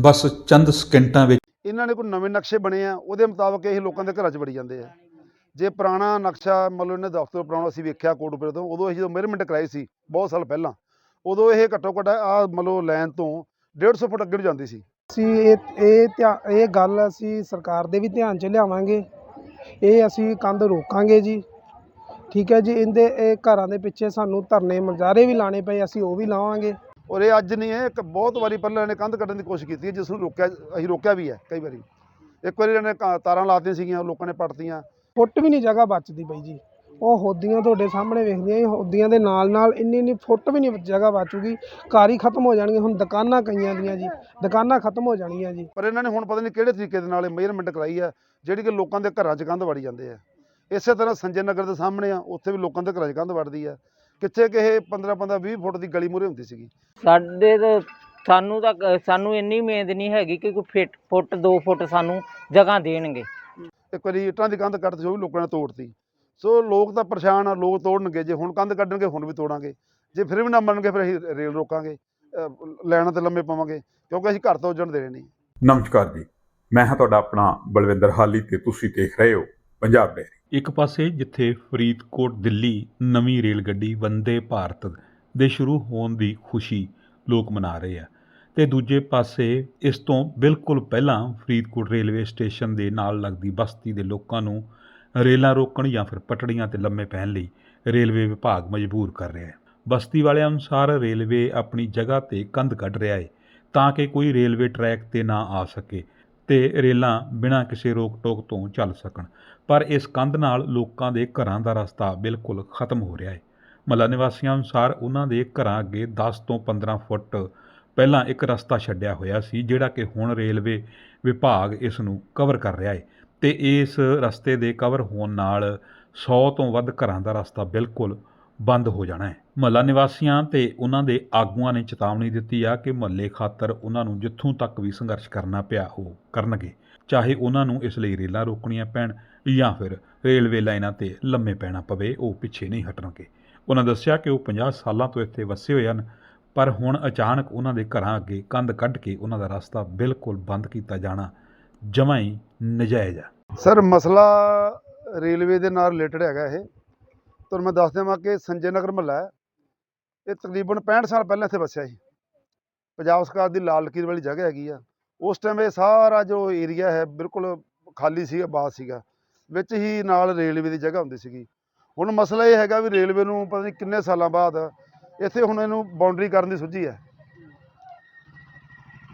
ਬਸ ਚੰਦ ਸਕਿੰਟਾਂ ਵਿੱਚ ਇਹਨਾਂ ਨੇ ਕੋਈ ਨਵੇਂ ਨਕਸ਼ੇ ਬਣੇ ਆ ਉਹਦੇ ਮੁਤਾਬਕ ਇਹ ਲੋਕਾਂ ਦੇ ਘਰਾਂ 'ਚ ਵੜੀ ਜਾਂਦੇ ਆ। ਜੇ ਪੁਰਾਣਾ ਨਕਸ਼ਾ ਮੰਨ ਲਓ ਇਹਨੇ ਦਫ਼ਤਰ ਪੁਰਾਣਾ ਅਸੀਂ ਵੇਖਿਆ ਕੋਟਪੁਰੇ ਤੋਂ ਉਦੋਂ ਅਸੀਂ ਜਦੋਂ ਮੇਅਰਮੈਂਟ ਕਰਾਈ ਸੀ ਬਹੁਤ ਸਾਲ ਪਹਿਲਾਂ ਉਦੋਂ ਇਹ ਘੱਟੋ ਘੱਟ ਆ ਮੰਨ ਲਓ ਲਾਈਨ ਤੋਂ 150 ਫੁੱਟ ਅੱਗੇ ਨੂੰ ਜਾਂਦੀ ਸੀ। ਅਸੀਂ ਇਹ ਇਹ ਇਹ ਗੱਲ ਅਸੀਂ ਸਰਕਾਰ ਦੇ ਵੀ ਧਿਆਨ 'ਚ ਲਿਆਵਾਂਗੇ ਇਹ ਅਸੀਂ ਕੰਧ ਰੋਕਾਂਗੇ ਜੀ। ਠੀਕ ਹੈ ਜੀ ਇਹਦੇ ਇਹ ਘਰਾਂ ਦੇ ਪਿੱਛੇ ਸਾਨੂੰ ਧਰਨੇ ਮੁਜ਼ਾਹਰੇ ਵੀ ਲਾਣੇ ਪਏ ਅਸੀਂ ਉਹ ਵੀ ਲਾਵਾਂਗੇ। ਔਰ ਇਹ ਅੱਜ ਨਹੀਂ ਹੈ ਇੱਕ ਬਹੁਤ ਵਾਰੀ ਪਹਿਲਾਂ ਇਹਨੇ ਕੰਧ ਕੱਢਣ ਦੀ ਕੋਸ਼ਿਸ਼ ਕੀਤੀ ਹੈ ਜਿਸ ਨੂੰ ਰੋਕਿਆ ਅਸੀਂ ਰੋਕਿਆ ਵੀ ਹੈ ਕਈ ਵਾਰੀ। ਇੱਕ ਵਾਰੀ ਇਹਨੇ ਤਾਰਾਂ ਲਾਤੀਆਂ ਸੀਗੀਆਂ ਲੋਕਾਂ ਨੇ ਪੱਟਤੀਆਂ। ਫੁੱਟ ਵੀ ਨਹੀਂ ਜਗ੍ਹਾ ਬਚਦੀ ਪਈ ਜੀ। ਉਹ ਹੋਦੀਆਂ ਤੁਹਾਡੇ ਸਾਹਮਣੇ ਵੇਖਦੀਆਂ ਜੀ ਹੋਦੀਆਂ ਦੇ ਨਾਲ ਨਾਲ ਇੰਨੀ ਇੰਨੀ ਫੁੱਟ ਵੀ ਨਹੀਂ ਜਗ੍ਹਾ ਬਚੂਗੀ। ਹੀ ਖਤਮ ਹੋ ਜਾਣਗੇ ਹੁਣ ਦੁਕਾਨਾਂ ਕਈਆਂ ਦੀਆਂ ਜੀ। ਦੁਕਾਨਾਂ ਖਤਮ ਹੋ ਜਾਣਗੀਆਂ ਜੀ। ਪਰ ਇਹਨਾਂ ਨੇ ਹੁਣ ਪਤਾ ਨਹੀਂ ਕਿਹੜੇ ਤਰੀਕੇ ਦੇ ਨਾਲ ਮੇਅਰਮੈਂਟ ਕਰਾਈ ਆ ਜਿਹੜੀ ਕਿ ਲੋਕਾਂ ਦੇ ਘਰਾਂ 'ਚ ਕੰਧ ਵੜੀ ਜਾਂਦੇ ਆ। ਇਸੇ ਤਰ੍ਹਾਂ ਸੰਜੇ ਨਗਰ ਦੇ ਸਾਹਮਣੇ ਆ ਉੱਥੇ ਵੀ ਲੋਕਾਂ ਦੇ ਘਰਾਂ 'ਚ ਕੰਧ ਵੜਦੀ ਆ। ਕਿੱਥੇ ਕਿ ਇਹ 15 15 20 ਫੁੱਟ ਦੀ ਗਲੀ ਮੂਹਰੇ ਹੁੰਦੀ ਸੀਗੀ? ਸਾਡੇ ਤਾਂ ਸਾਨੂੰ ਤਾਂ ਕ- ਸਾਨੂੰ ਇੰਨੀ ਉਮੀਦ ਨਹੀਂ ਹੈਗੀ ਕਿ ਕੋਈ ਫਿੱਟ ਫੁੱਟ 2 ਫੁੱਟ ਸਾਨੂੰ ਜਗ੍ਹਾ ਦੇਣਗੇ। ਇੱਕ ਵਾਰੀ ਇੱਟਾਂ ਦੀ ਕੰਧ ਕੱਢ ਸੀ ਉਹ ਵੀ ਲੋਕਾਂ ਨੇ ਤੋੜਤੀ। ਸੋ ਲੋਕ ਤਾਂ ਪਰੇਸ਼ਾਨ ਆ ਲੋਕ ਤੋੜਨਗੇ। ਜੇ ਹੁਣ ਕੰਧ ਕੱਢਣਗੇ ਹੁਣ ਵੀ ਤੋੜਾਂਗੇ। ਜੇ ਫਿਰ ਵੀ ਨਾ ਮੰਨਣਗੇ ਫਿਰ ਅਸੀਂ ਰੇਲ ਰੋਕਾਂਗੇ ਅਹ ਲੈਣਾ ਤੇ ਲੰਮੇ ਪਾਵਾਂਗੇ ਕਿਉਂਕਿ ਅਸੀਂ ਘਰ ਤੋਂ ਉੱਜਣ ਦੇਣੇ ਨਹੀਂ। ਨਮਸਕਾਰ ਜੀ। ਮੈਂ ਹਾਂ ਤੁਹਾਡਾ ਆਪਣਾ ਬਲਵਿੰਦਰ ਹਾਲੀ ਤੇ ਤੁਸੀਂ ਦੇਖ ਰਹੇ ਹੋ ਪੰਜਾਬ ਡੇਰੀ ਇੱਕ ਪਾਸੇ ਜਿੱਥੇ ਫਰੀਦਕੋਟ ਦਿੱਲੀ ਨਵੀਂ ਰੇਲ ਗੱਡੀ ਵੰਦੇ ਭਾਰਤ ਦੇ ਸ਼ੁਰੂ ਹੋਣ ਦੀ ਖੁਸ਼ੀ ਲੋਕ ਮਨਾ ਰਹੇ ਆ ਤੇ ਦੂਜੇ ਪਾਸੇ ਇਸ ਤੋਂ ਬਿਲਕੁਲ ਪਹਿਲਾਂ ਫਰੀਦਕੋਟ ਰੇਲਵੇ ਸਟੇਸ਼ਨ ਦੇ ਨਾਲ ਲੱਗਦੀ ਬਸਤੀ ਦੇ ਲੋਕਾਂ ਨੂੰ ਰੇਲਾਂ ਰੋਕਣ ਜਾਂ ਫਿਰ ਪਟੜੀਆਂ ਤੇ ਲੰਮੇ ਪੈਣ ਲਈ ਰੇਲਵੇ ਵਿਭਾਗ ਮਜਬੂਰ ਕਰ ਰਿਹਾ ਹੈ। ਬਸਤੀ ਵਾਲਿਆਂ ਅਨੁਸਾਰ ਰੇਲਵੇ ਆਪਣੀ ਜਗ੍ਹਾ ਤੇ ਕੰਧ ਕੱਢ ਰਿਹਾ ਹੈ ਤਾਂ ਕਿ ਕੋਈ ਰੇਲਵੇ ਟਰੈਕ ਤੇ ਨਾ ਆ ਸਕੇ। ਤੇ ਰੇਲਾਂ ਬਿਨਾਂ ਕਿਸੇ ਰੋਕ ਟੋਕ ਤੋਂ ਚੱਲ ਸਕਣ। ਪਰ ਇਸ ਕੰਧ ਨਾਲ ਲੋਕਾਂ ਦੇ ਘਰਾਂ ਦਾ ਰਸਤਾ ਬਿਲਕੁਲ ਖਤਮ ਹੋ ਰਿਹਾ ਹੈ। ਮਹੱਲਾ ਨਿਵਾਸੀਆਂ ਅਨੁਸਾਰ ਉਹਨਾਂ ਦੇ ਘਰਾਂ ਅੱਗੇ 10 ਤੋਂ 15 ਫੁੱਟ ਪਹਿਲਾਂ ਇੱਕ ਰਸਤਾ ਛੱਡਿਆ ਹੋਇਆ ਸੀ, ਜਿਹੜਾ ਕਿ ਹੁਣ ਰੇਲਵੇ ਵਿਭਾਗ ਇਸ ਨੂੰ ਕਵਰ ਕਰ ਰਿਹਾ ਹੈ ਤੇ ਇਸ ਰਸਤੇ ਦੇ ਕਵਰ ਹੋਣ ਨਾਲ 100 ਤੋਂ ਵੱਧ ਘਰਾਂ ਦਾ ਰਸਤਾ ਬਿਲਕੁਲ ਬੰਦ ਹੋ ਜਾਣਾ ਹੈ। ਮਹੱਲਾ ਨਿਵਾਸੀਆਂ ਤੇ ਉਹਨਾਂ ਦੇ ਆਗੂਆਂ ਨੇ ਚੇਤਾਵਨੀ ਦਿੱਤੀ ਆ ਕਿ ਮਹੱਲੇ ਖਾਤਰ ਉਹਨਾਂ ਨੂੰ ਜਿੱਥੋਂ ਤੱਕ ਵੀ ਸੰਘਰਸ਼ ਕਰਨਾ ਪਿਆ ਉਹ ਕਰਨਗੇ। ਚਾਹੇ ਉਹਨਾਂ ਨੂੰ ਇਸ ਲਈ ਰੇਲਾਂ ਰੋਕਣੀਆਂ ਪੈਣ ਜਾਂ ਫਿਰ ਰੇਲਵੇ ਲਾਈਨਾਂ ਤੇ ਲੰਮੇ ਪੈਣਾ ਪਵੇ, ਉਹ ਪਿੱਛੇ ਨਹੀਂ ਹਟਣਗੇ। ਉਹਨਾਂ ਦੱਸਿਆ ਕਿ ਉਹ 50 ਸਾਲਾਂ ਤੋਂ ਇੱਥੇ ਵਸੇ ਹੋਏ ਹਨ, ਪਰ ਹੁਣ ਅਚਾਨਕ ਉਹਨਾਂ ਦੇ ਘਰਾਂ ਅੱਗੇ ਕੰਧ ਕੱਢ ਕੇ ਉਹਨਾਂ ਦਾ ਰਸਤਾ ਬਿਲਕੁਲ ਬੰਦ ਕੀਤਾ ਜਾਣਾ ਜਮਾਂ ਹੀ ਨਜਾਇਜ਼ ਆ। ਸਰ, ਮਸਲਾ ਰੇਲਵੇ ਦੇ ਨਾਲ ਰਿਲੇਟਡ ਹੈਗਾ ਇਹ। ਤੁਹਾਨੂੰ ਮੈਂ ਦੱਸ ਦੇਵਾਂ ਕਿ ਸੰਜੇ ਨਗਰ ਮਹੱਲਾ ਹੈ। ਇਹ ਤਕਰੀਬਨ 65 ਸਾਲ ਪਹਿਲਾਂ ਇੱਥੇ ਵਸਿਆ ਸੀ। ਪੰਜਾਬ ਸਰਕਾਰ ਦੀ ਲਾਲ ਲਕੀਰ ਵਾਲੀ ਜਗ੍ਹਾ ਹੈਗੀ ਆ। ਉਸ ਟਾਈਮ ਇਹ ਸਾਰਾ ਜੋ ਏਰੀਆ ਹੈ ਬਿਲਕੁਲ ਖਾਲੀ ਸੀਗਾ ਆਬਾਦ ਸੀਗਾ। ਵਿੱਚ ਹੀ ਨਾਲ ਰੇਲਵੇ ਦੀ ਜਗ੍ਹਾ ਹੁੰਦੀ ਸੀਗੀ। ਹੁਣ ਮਸਲਾ ਇਹ ਹੈਗਾ ਵੀ ਰੇਲਵੇ ਨੂੰ ਪਤਾ ਨਹੀਂ ਕਿੰਨੇ ਸਾਲਾਂ ਬਾਅਦ ਇੱਥੇ ਹੁਣ ਇਹਨੂੰ ਬਾਉਂਡਰੀ ਕਰਨ ਦੀ ਸੁੱਝੀ ਹੈ।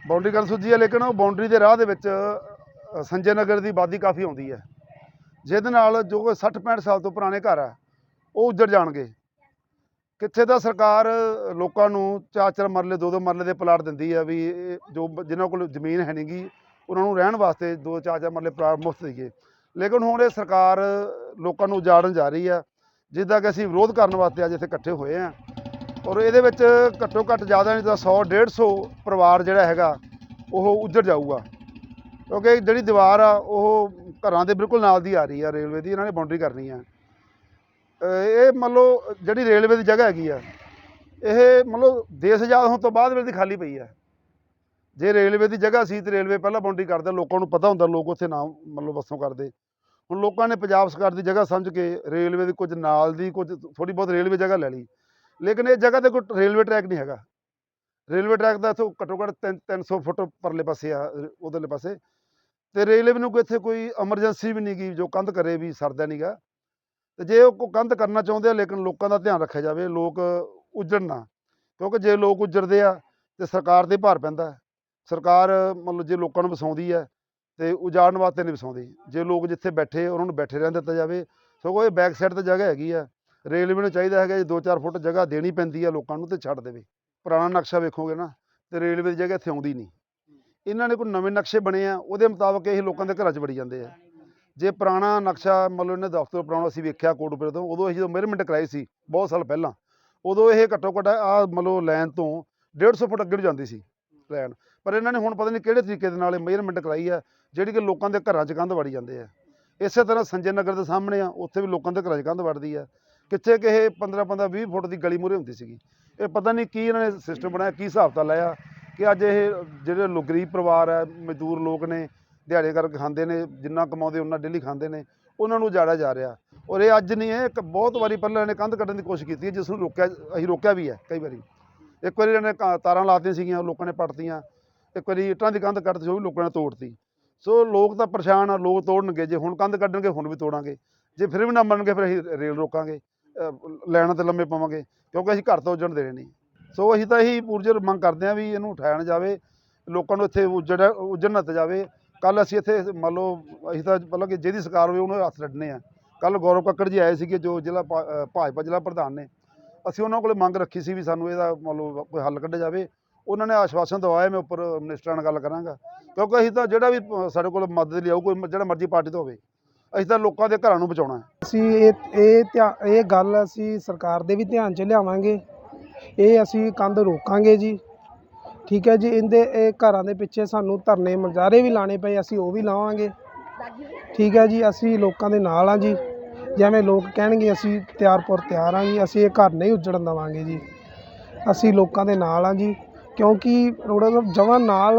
ਬਾਉਂਡਰੀ ਕਰਨ ਸੁੱਝੀ ਹੈ, ਲੇਕਿਨ ਉਹ ਬਾਉਂਡਰੀ ਦੇ ਰਾਹ ਦੇ ਵਿੱਚ ਸੰਜੇ ਨਗਰ ਦੀ ਆਬਾਦੀ ਕਾਫੀ ਆਉਂਦੀ ਹੈ। ਜਿਹਦੇ ਨਾਲ ਜੋ 60 65 ਸਾਲ ਤੋਂ ਪੁਰਾਣੇ ਘਰ ਆ ਉਹ ਉੱਜੜ ਜਾਣਗੇ। ਕਿੱਥੇ ਤਾਂ ਸਰਕਾਰ ਲੋਕਾਂ ਨੂੰ ਚਾਰ ਚਾਰ ਮਰਲੇ ਦੋ ਦੋ ਮਰਲੇ ਦੇ ਪਲਾਟ ਦਿੰਦੀ ਆ ਵੀ ਇਹ ਜੋ ਬ- ਜਿਨ੍ਹਾਂ ਕੋਲ ਜ਼ਮੀਨ ਹੈ ਨਹੀਂਗੀ, ਉਹਨਾਂ ਨੂੰ ਰਹਿਣ ਵਾਸਤੇ ਦੋ ਚਾਰ ਚਾਰ ਮਰਲੇ ਪਲਾਟ ਮੁਫਤ ਸੀਗੇ। ਲੇਕਿਨ ਹੁਣ ਇਹ ਸਰਕਾਰ ਲੋਕਾਂ ਨੂੰ ਉਜਾੜਨ ਜਾ ਰਹੀ ਆ, ਜਿੱਦਾਂ ਕਿ ਅਸੀਂ ਵਿਰੋਧ ਕਰਨ ਵਾਸਤੇ ਅੱਜ ਇੱਥੇ ਇਕੱਠੇ ਹੋਏ ਆ। ਔਰ ਇਹਦੇ ਵਿੱਚ ਘੱਟੋ ਘੱਟ ਜ਼ਿਆਦਾ ਨਹੀਂ ਤਾਂ 100 150 ਪਰਿਵਾਰ ਜਿਹੜਾ ਹੈਗਾ, ਉਹ ਉੱਜੜ ਜਾਊਗਾ। ਕਿਉਂਕਿ ਜਿਹੜੀ ਦੀਵਾਰ ਆ, ਉਹ ਘਰਾਂ ਦੇ ਬਿਲਕੁਲ ਨਾਲ ਦੀ ਆ ਰਹੀ ਆ, ਰੇਲਵੇ ਦੀ, ਇਹਨਾਂ ਨੇ ਬਾਉਂਡਰੀ ਕਰਨੀ ਆ। ਇਹ ਮੰਨ ਲਓ ਜਿਹੜੀ ਰੇਲਵੇ ਦੀ ਜਗ੍ਹਾ ਹੈਗੀ ਆ, ਇਹ ਮੰਨ ਲਓ ਦੇਸ਼ ਆਜ਼ਾਦ ਹੋਣ ਤੋਂ ਬਾਅਦ ਵੇਲੇ ਦੀ ਖਾਲੀ ਪਈ ਆ। ਜੇ ਰੇਲਵੇ ਦੀ ਜਗ੍ਹਾ ਸੀ ਤੇ ਰੇਲਵੇ ਪਹਿਲਾਂ ਬਾਉਂਡਰੀ ਕਰਦਾ, ਲੋਕਾਂ ਨੂੰ ਪਤਾ ਹੁੰਦਾ ਲੋਕ ਉੱਥੇ ਨਾ ਮੰਨ ਲਓ ਵਸੋਂ ਕਰਦੇ। ਹੁਣ ਲੋਕਾਂ ਨੇ ਪੰਜਾਬ ਸਰਕਾਰ ਦੀ ਜਗ੍ਹਾ ਸਮਝ ਕੇ ਰੇਲਵੇ ਦੀ ਕੁਝ ਨਾਲ ਦੀ ਕੁਝ ਥੋੜੀ ਬਹੁਤ ਰੇਲਵੇ ਜਗ੍ਹਾ ਲੈ ਲਈ। ਲੇਕਿਨ ਇਹ ਜਗ੍ਹਾ ਤੇ ਕੋਈ ਰੇਲਵੇ ਟਰੈਕ ਨਹੀਂ ਹੈਗਾ। ਰੇਲਵੇ ਟਰੈਕ ਦਾ ਇੱਥੋਂ ਘੱਟੋ ਘੱਟ ਤਿੰਨ 300 ਫੁੱਟ ਪਰਲੇ ਪਾਸੇ ਆ ਉਧਰਲੇ ਪਾਸੇ। ਤੇ ਰੇਲਵੇ ਨੂੰ ਕੋਈ ਇੱਥੇ ਕੋਈ ਐਮਰਜੈਂਸੀ ਵੀ ਨਹੀਂ ਗੀ, ਜੋ ਕੰਧ ਕਰੇ ਵੀ ਸਰਦਾ ਨਹੀਂਗਾ ਤੇ ਜੇ ਉਹ ਕੰਧ ਕਰਨਾ ਚਾਹੁੰਦੇ ਆ, ਲੇਕਿਨ ਲੋਕਾਂ ਦਾ ਧਿਆਨ ਰੱਖਿਆ ਜਾਵੇ, ਲੋਕ ਉੱਜੜਨ ਨਾ, ਕਿਉਂਕਿ ਜੇ ਲੋਕ ਉੱਜੜਦੇ ਆ ਤੇ ਸਰਕਾਰ ਦੇ ਭਾਰ ਪੈਂਦਾ ਸਰਕਾਰ ਮਤਲਬ ਜੇ ਲੋਕਾਂ ਨੂੰ ਵਸਾਉਂਦੀ ਹੈ ਤੇ ਉਜਾੜਨ ਵਾਸਤੇ ਨਹੀਂ ਵਸਾਉਂਦੀ। ਜੇ ਲੋਕ ਜਿੱਥੇ ਬੈਠੇ, ਉਹਨਾਂ ਨੂੰ ਬੈਠੇ ਰਹਿਣ ਦਿੱਤਾ ਜਾਵੇ, ਸਗੋਂ ਇਹ ਬੈਕ ਸਾਈਡ ਤੇ ਜਗ੍ਹਾ ਹੈਗੀ ਆ। ਰੇਲਵੇ ਨੂੰ ਚਾਹੀਦਾ ਹੈਗਾ ਜੇ 2-4 ਫੁੱਟ ਜਗ੍ਹਾ ਦੇਣੀ ਪੈਂਦੀ ਆ ਲੋਕਾਂ ਨੂੰ ਤੇ ਛੱਡ ਦੇਵੇ। ਪੁਰਾਣਾ ਨਕਸ਼ਾ ਵੇਖੋਗੇ ਨਾ, ਤੇ ਰੇਲਵੇ ਦੀ ਜਗ੍ਹਾ ਇੱਥੇ ਆਉਂਦੀ ਨਹੀਂ। ਇਹਨਾਂ ਨੇ ਕੋਈ ਨਵੇਂ ਨਕਸ਼ੇ ਬਣੇ ਆ, ਉਹਦੇ ਮੁਤਾਬਕ ਇਹ ਲੋਕਾਂ ਦੇ ਘਰਾਂ 'ਚ ਵੜੀ ਜਾਂਦੇ ਆ। ਜੇ ਪੁਰਾਣਾ ਨਕਸ਼ਾ ਮਤਲਬ ਲਓ ਇਹਨੇ ਦਫ਼ਤਰ ਪੁਰਾਣਾ ਅਸੀਂ ਵੇਖਿਆ ਕੋਟਪੁਰੇ ਤੋਂ, ਉਦੋਂ ਅਸੀਂ ਜਦੋਂ ਮੇਅਰਮੈਂਟ ਕਰਾਈ ਸੀ, ਬਹੁਤ ਸਾਲ ਪਹਿਲਾਂ, ਉਦੋਂ ਇਹ ਘੱਟੋ ਘੱਟ ਆ ਮਤਲਬ ਲਓ ਲਾਈਨ ਤੋਂ 150 ਫੁੱਟ ਅੱਗੇ ਨੂੰ ਜਾਂਦੀ ਸੀ ਲਾਈਨ ਪਰ ਇਹਨਾਂ ਨੇ ਹੁਣ ਪਤਾ ਨਹੀਂ ਕਿਹੜੇ ਤਰੀਕੇ ਦੇ ਨਾਲ ਇਹ ਮੇਅਰਮੈਂਟ ਕਰਾਈ ਆ, ਜਿਹੜੀ ਕਿ ਲੋਕਾਂ ਦੇ ਘਰਾਂ 'ਚ ਕੰਧ ਵੜੀ ਜਾਂਦੇ ਆ। ਇਸੇ ਤਰ੍ਹਾਂ ਸੰਜੇ ਨਗਰ ਦੇ ਸਾਹਮਣੇ ਆ, ਉੱਥੇ ਵੀ ਲੋਕਾਂ ਦੇ ਘਰਾਂ 'ਚ ਕੰਧ ਵੜਦੀ ਆ। ਕਿੱਥੇ ਕਿ ਇਹ 15 15 20 ਫੁੱਟ ਦੀ ਗਲੀ ਮੂਹਰੇ ਹੁੰਦੀ ਸੀਗੀ। ਇਹ ਪਤਾ ਨਹੀਂ ਕੀ ਇਹਨਾਂ ਨੇ ਸਿਸਟਮ ਬਣਾਇਆ, ਕੀ ਹਿਸਾਬ ਤਾਂ ਲਾਇਆ ਕਿ ਅੱਜ ਇਹ ਜਿਹੜੇ ਗਰੀਬ ਪਰਿਵਾਰ ਹੈ ਮਜ਼ਦੂਰ ਲੋਕ ਨੇ ਦਿਹਾੜੇ ਕਰਕੇ ਖਾਂਦੇ ਨੇ ਜਿੰਨਾ ਕਮਾਉਂਦੇ ਉਹਨਾਂ ਡੇਲੀ ਖਾਂਦੇ ਨੇ ਉਹਨਾਂ ਨੂੰ ਉਜਾੜਿਆ ਜਾ ਰਿਹਾ। ਔਰ ਇਹ ਅੱਜ ਨਹੀਂ ਹੈ ਇੱਕ ਬਹੁਤ ਵਾਰੀ ਪਹਿਲਾਂ ਇਹਨੇ ਕੰਧ ਕੱਢਣ ਦੀ ਕੋਸ਼ਿਸ਼ ਕੀਤੀ ਹੈ ਜਿਸ ਨੂੰ ਰੋਕਿਆ ਅਸੀਂ ਰੋਕਿਆ ਵੀ ਹੈ ਕਈ ਵਾਰੀ। ਇੱਕ ਵਾਰੀ ਇਹਨੇ ਕ- ਤਾਰਾਂ ਲਾਤੀਆਂ ਸੀਗੀਆਂ ਲੋਕਾਂ ਨੇ ਪੱਟਤੀਆਂ। ਇੱਕ ਵਾਰੀ ਇੱਟਾਂ ਦੀ ਕੰਧ ਕੱਢਤੀ ਉਹ ਵੀ ਲੋਕਾਂ ਨੇ ਤੋੜਤੀ। ਸੋ ਲੋਕ ਤਾਂ ਪਰੇਸ਼ਾਨ ਆ ਲੋਕ ਤੋੜਨਗੇ ਜੇ ਹੁਣ ਕੰਧ ਕੱਢਣਗੇ ਹੁਣ ਵੀ ਤੋੜਾਂਗੇ। ਜੇ ਫਿਰ ਵੀ ਨਾ ਮੰਨਣਗੇ ਫਿਰ ਅਸੀਂ ਰੇਲ ਰੋਕਾਂਗੇ ਅ, ਲੈਣਾ ਤੇ ਲੰਮੇ ਪਾਵਾਂਗੇ ਕਿਉਂਕਿ ਅਸੀਂ ਘਰ ਤੋਂ ਉੱਜਣ ਦੇਣੇ ਨਹੀਂ। ਸੋ ਅਸੀਂ ਤਾਂ ਇਹੀ ਪੂਰਜਰ ਮੰਗ ਕਰਦੇ ਹਾਂ ਵੀ ਇਹਨੂੰ ਉਠਾਇਆ ਜਾਵੇ ਲੋਕਾਂ ਨੂੰ ਇੱਥੇ ਉੱਜੜ ਉੱਜਣ ਨਾ ਜਾਵੇ। ਕੱਲ ਅਸੀਂ ਇੱਥੇ ਮੰਨ ਲਓ ਅਸੀਂ ਤਾਂ ਮਤਲਬ ਕਿ ਜਿਹਦੀ ਸਰਕਾਰ ਹੋਵੇ ਉਹਨੂੰ ਹੱਥ ਲੱਡਣੇ ਆ। ਕੱਲ ਗੌਰਵ ਕੱਕੜ ਜੀ ਆਏ ਸੀਗੇ ਜੋ ਜ਼ਿਲ੍ਹਾ ਭਾ- ਭਾਜਪਾ ਜ਼ਿਲ੍ਹਾ ਪ੍ਰਧਾਨ ਨੇ। ਅਸੀਂ ਉਹਨਾਂ ਕੋਲੇ ਮੰਗ ਰੱਖੀ ਸੀ ਵੀ ਸਾਨੂੰ ਇਹਦਾ ਮੰਨ ਲਓ ਕੋਈ ਹੱਲ ਕੱਢਿਆ ਜਾਵੇ। ਉਹਨਾਂ ਨੇ ਆਸ਼ਵਾਸਨ ਦਵਾਇਆ ਮੈਂ ਉੱਪਰ ਮਿਨਿਸਟਰਾਂ ਨਾਲ ਗੱਲ ਕਰਾਂਗਾ। ਕਿਉਂਕਿ ਅਸੀਂ ਤਾਂ ਜਿਹੜਾ ਵੀ ਸਾਡੇ ਕੋਲ ਮਦਦ ਲਈ ਆਊ, ਕੋਈ ਜਿਹੜਾ ਮਰਜ਼ੀ ਪਾਰਟੀ ਤੋਂ ਹੋਵੇ, ਅਸੀਂ ਤਾਂ ਲੋਕਾਂ ਦੇ ਘਰਾਂ ਨੂੰ ਬਚਾਉਣਾ ਹੈ। ਅਸੀਂ ਇਹ ਇਹ ਧਿਆ- ਇਹ ਗੱਲ ਅਸੀਂ ਸਰਕਾਰ ਦੇ ਵੀ ਧਿਆਨ 'ਚ ਲਿਆਵਾਂਗੇ। ਇਹ ਅਸੀਂ ਕੰਧ ਰੋਕਾਂਗੇ ਜੀ। ਠੀਕ ਹੈ ਜੀ, ਇਹਦੇ, ਇਹ ਘਰਾਂ ਦੇ ਪਿੱਛੇ ਸਾਨੂੰ ਧਰਨੇ ਮੁਜ਼ਾਹਰੇ ਵੀ ਲਾਣੇ ਪਏ, ਅਸੀਂ ਉਹ ਵੀ ਲਾਵਾਂਗੇ। ਠੀਕ ਹੈ ਜੀ, ਅਸੀਂ ਲੋਕਾਂ ਦੇ ਨਾਲ ਆ ਜੀ। ਜਿਵੇਂ ਲੋਕ ਕਹਿਣਗੇ, ਅਸੀਂ ਤਿਆਰਪੁਰ ਤਿਆਰ ਆ ਜੀ, ਅਸੀਂ ਇਹ ਘਰ ਨਹੀਂ ਉੱਜੜਨ ਦੇਵਾਂਗੇ ਜੀ। ਅਸੀਂ ਲੋਕਾਂ ਦੇ ਨਾਲ ਆ ਜੀ, ਕਿਉਂਕਿ ਰੋੜਾ ਜਮਾਂ ਨਾਲ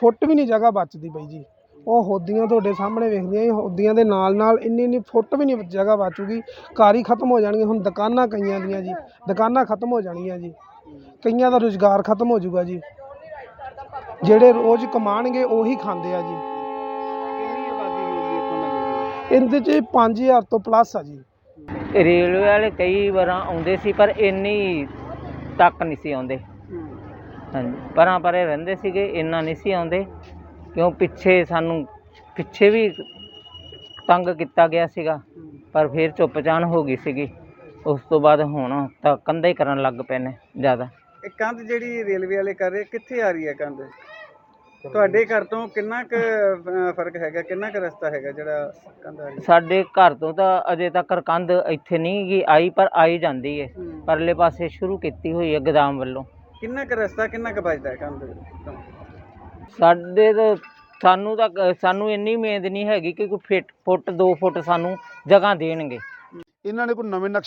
ਫੁੱਟ ਵੀ ਨਹੀਂ ਜਗ੍ਹਾ ਬਚਦੀ ਪਈ ਜੀ। ਉਹ ਹੋਦੀਆਂ ਤੁਹਾਡੇ ਸਾਹਮਣੇ ਵੇਖਦੀਆਂ ਜੀ, ਹੋਦੀਆਂ ਦੇ ਨਾਲ ਨਾਲ ਇੰਨੀ ਇੰਨੀ ਫੁੱਟ ਵੀ ਨਹੀਂ ਜਗ੍ਹਾ ਬਚੂਗੀ ਘਰ ਹੀ ਖਤਮ ਹੋ ਜਾਣਗੇ, ਹੁਣ ਦੁਕਾਨਾਂ ਕਈਆਂ ਦੀਆਂ ਜੀ, ਦੁਕਾਨਾਂ ਖਤਮ ਹੋ ਜਾਣਗੀਆਂ ਜੀ। ਕਈਆਂ ਦਾ ਰੁਜ਼ਗਾਰ ਖਤਮ ਹੋ ਜਾਊਗਾ ਜੀ। ਜਿਹੜੇ ਰੋਜ਼ ਕਮਾਣਗੇ ਉਹੀ ਖਾਂਦੇ ਆ ਜੀ। ਕਿੰਨੀ ਆਬਾਦੀ ਹੋਊਗੀ ਇੱਥੋਂ ਨਗਰ ਇਹਦੇ 'ਚ 5000 ਤੋਂ ਪਲੱਸ ਆ ਜੀ। ਰੇਲਵੇ ਵਾਲੇ ਕਈ ਵਾਰਾਂ ਆਉਂਦੇ ਸੀ, ਪਰ ਇੰਨੀ ਤੱਕ ਨਹੀਂ ਸੀ ਆਉਂਦੇ। ਹਾਂਜੀ, ਪਰਾਂ ਪਰੇ ਰਹਿੰਦੇ ਸੀਗੇ, ਇੰਨਾ ਨਹੀਂ ਸੀ ਆਉਂਦੇ। ਕਿਉਂ ਪਿੱਛੇ ਸਾਨੂੰ, ਪਿੱਛੇ ਵੀ ਤੰਗ ਕੀਤਾ ਗਿਆ ਸੀਗਾ, ਪਰ ਫਿਰ ਚੁੱਪਚਾਨ ਹੋ ਗਈ ਸੀਗੀ। ਉਸ ਤੋਂ ਬਾਅਦ ਹੁਣ ਤਾਂ ਕੰਧੇ ਕਰਨ ਲੱਗ ਪਏ ਨੇ ਜ਼ਿਆਦਾ। ਇਹ ਕੰਧ ਜਿਹੜੀ ਰੇਲਵੇ ਵਾਲੇ ਕਰ ਰਹੇ ਕਿੱਥੇ ਆ ਰਹੀ ਹੈ ਕੰਧ? ਤੁਹਾਡੇ ਘਰ ਤੋਂ ਕਿੰਨਾ ਕੁ ਫ਼ਰਕ ਹੈਗਾ ਕਿੰਨਾ ਕੁ ਰਸਤਾ ਹੈਗਾ ਜਿਹੜਾ ਕੰਧ ਆ ਰਹੀ ਹੈ? ਸਾਡੇ ਘਰ ਤੋਂ ਤਾਂ ਅਜੇ ਤੱਕ ਕੰਧ ਇੱਥੇ ਨਹੀਂ ਗਈ ਆਈ ਪਰ ਆਈ ਜਾਂਦੀ ਹੈ। ਹੂੰ। ਪਰਲੇ ਪਾਸੇ ਸ਼ੁਰੂ ਕੀਤੀ ਹੋਈ ਹੈ ਗੋਦਾਮ ਵੱਲੋਂ। ਕਿੰਨਾ ਕੁ ਰਸਤਾ ਕਿੰਨਾ ਕੁ ਬਚਦਾ ਹੈ ਕੰਧ ਤੋਂ? ਸਾਡੇ ਤਾਂ ਸਾਨੂੰ ਤਾਂ ਕ- ਸਾਨੂੰ ਇੰਨੀ ਉਮੀਦ ਨਹੀਂ ਹੈਗੀ ਕਿ ਕੋਈ ਫਿੱਟ ਫੁੱਟ 2 ਫੁੱਟ ਸਾਨੂੰ ਜਗ੍ਹਾ ਦੇਣਗੇ। ਇਹਨਾਂ ਨੇ ਕੋਈ ਨਵੇਂ ਨਕਸ਼ੇ